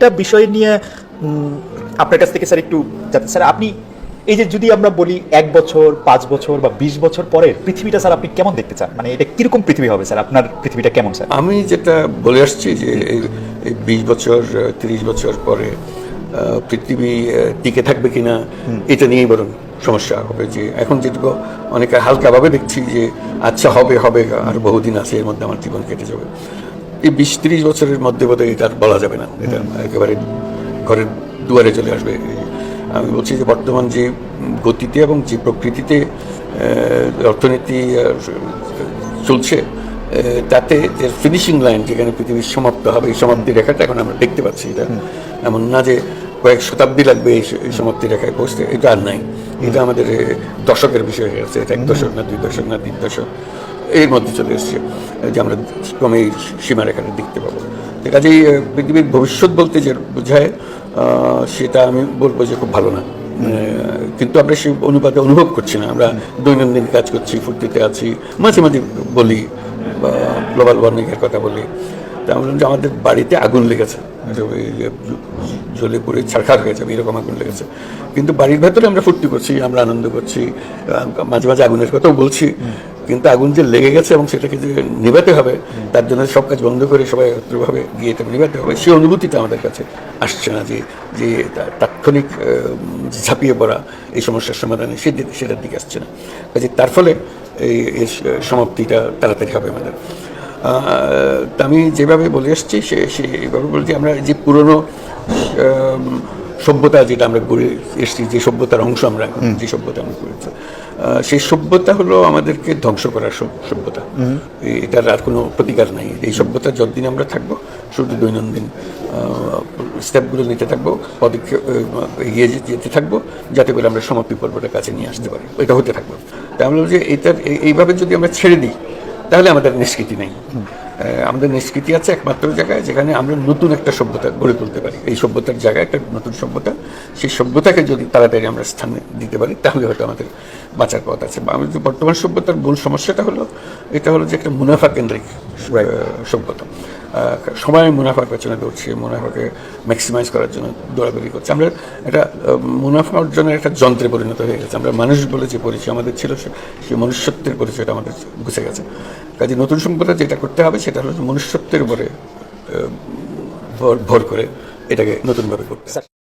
আরেকটা বিষয় নিয়ে আপনার কাছ থেকে স্যার একটু যাতে স্যার আপনি এই যে যদি আমরা বলি এক বছর পাঁচ বছর বা বিশ বছর পরের পৃথিবীটা স্যার আপনি কেমন দেখতে চান? মানে এটা কীরকম পৃথিবী হবে স্যার? আপনার পৃথিবীটা কেমন স্যার? আমি যেটা বলে আসছি যে এই- এই বিশ বছর তিরিশ বছর পরে পৃথিবী টিকে থাকবে কিনা এটা নিয়েই বরং সমস্যা হবে যে এখন যেটুকু অনেকে হালকাভাবে দেখছি যে আচ্ছা হবে হবে আর বহুদিন আছে এর মধ্যে আমার জীবন কেটে যাবে। এই বিশ তিরিশ বছরের মধ্যে বোধহয় এটা আর বলা যাবে না। এটা একেবারে ঘরের দুয়ারে চলে আসবে। আমি বলছি যে বর্তমান যে গতিতে এবং যে প্রকৃতিতে অর্থনীতি চলছে তাতে যে ফিনিশিং লাইন যেখানে পৃথিবীর সমাপ্ত হবে এই সমাপ্তি রেখাটা এখন আমরা দেখতে পাচ্ছি। এটা এমন না যে কয়েক শতাব্দী লাগবে এই এই সমাপ্তি রেখায় পৌঁছতে এটা আর নাই। এটা আমাদের দশকের বিষয় হয়ে গেছে এক দশক না দুই দশক না তিন দশক, এর মধ্যে চলে এসছে যে আমরা ক্রমে এই সীমারেখাটা দেখতে পাবো। কাজেই পৃথিবীর ভবিষ্যৎ বলতে যে বোঝায় সেটা আমি বলব যে খুব ভালো না। কিন্তু আমরা সেই অনুপাতে অনুভব করছি না। আমরা দৈনন্দিন কাজ করছি, ফুর্তিতে আছি, মাঝে মাঝে বলি গ্লোবাল ওয়ার্মিংয়ের কথা বলি। তা আমরা যে আমাদের বাড়িতে আগুন লেগেছে। জ্বলে পড়ে ছাড়খাড় হয়ে যাবে এরকম আগুন লেগেছে। কিন্তু বাড়ির ভেতরে আমরা ফুর্তি করছি, আমরা আনন্দ করছি মাঝে মাঝে আগুনের কথাও বলছি। কিন্তু আগুন যে লেগে গেছে এবং সেটাকে যে নিভাতে হবে, তার জন্য সব কাজ বন্ধ করে সবাই একত্রভাবে গিয়ে এটা নিভাতে হবে, সেই অনুভূতিটা আমাদের কাছে আসছে না যে যে তাৎক্ষণিক ঝাঁপিয়ে পড়া এই সমস্যার সমাধানে সে সেটার দিকে আসছে না। কাজে তার ফলে এই সমাপ্তিটা তাড়াতাড়ি হবে আমাদের। আমি যেভাবে বলে এসেছি সে সেইভাবে বলছি আমরা যে পুরনো সভ্যতা যেটা আমরা গড়ে এসেছি যে সভ্যতার অংশ আমরা যে সভ্যতা আমরা করেছি সেই সভ্যতা হলো আমাদেরকে ধ্বংস করার সভ্যতা। এটার আর কোনো প্রতিকার নাই। এই সভ্যতা যতদিন আমরা থাকব শুধু দৈনন্দিন স্টেপগুলো নিতে থাকব পদক্ষেপ এগিয়ে যেতে থাকব যাতে করে আমরা সমাপ্তি পর্বটা কাছে নিয়ে আসতে পারি। এটা হতে থাকব। তাই আমরা যে এটার এই- এইভাবে যদি আমরা ছেড়ে দিই তাহলে আমাদের নিষ্কৃতি নেই। আমাদের নিষ্কৃতি আছে একমাত্র জায়গায় যেখানে আমরা নতুন একটা সভ্যতা গড়ে তুলতে পারি। এই সভ্যতার জায়গায় একটা নতুন সভ্যতা সেই সভ্যতাকে যদি তাড়াতাড়ি আমরা স্থানে দিতে পারি তাহলে হয়তো আমাদের বাঁচার পথ আছে। বা আমাদের বর্তমান সভ্যতার মূল সমস্যাটা হলো এটা হলো যে একটা মুনাফা কেন্দ্রিক সভ্যতা। সময় মুনাফার পেছনে দৌড়ছে, মুনাফাকে ম্যাক্সিমাইজ করার জন্য দৌড়াদৌড়ি করছে। আমরা এটা মুনাফা অর্জনের একটা যন্ত্রে পরিণত হয়ে গেছে। আমরা মানুষ বলে যে পরিচয় আমাদের ছিল সেই মনুষ্যত্বের পরিচয়টা আমাদের ঘুষে গেছে। কাজে নতুন সম্প্রদায় যেটা করতে হবে, সেটা হলো মনুষ্যত্বের উপরে ভর করে এটাকে নতুনভাবে করতে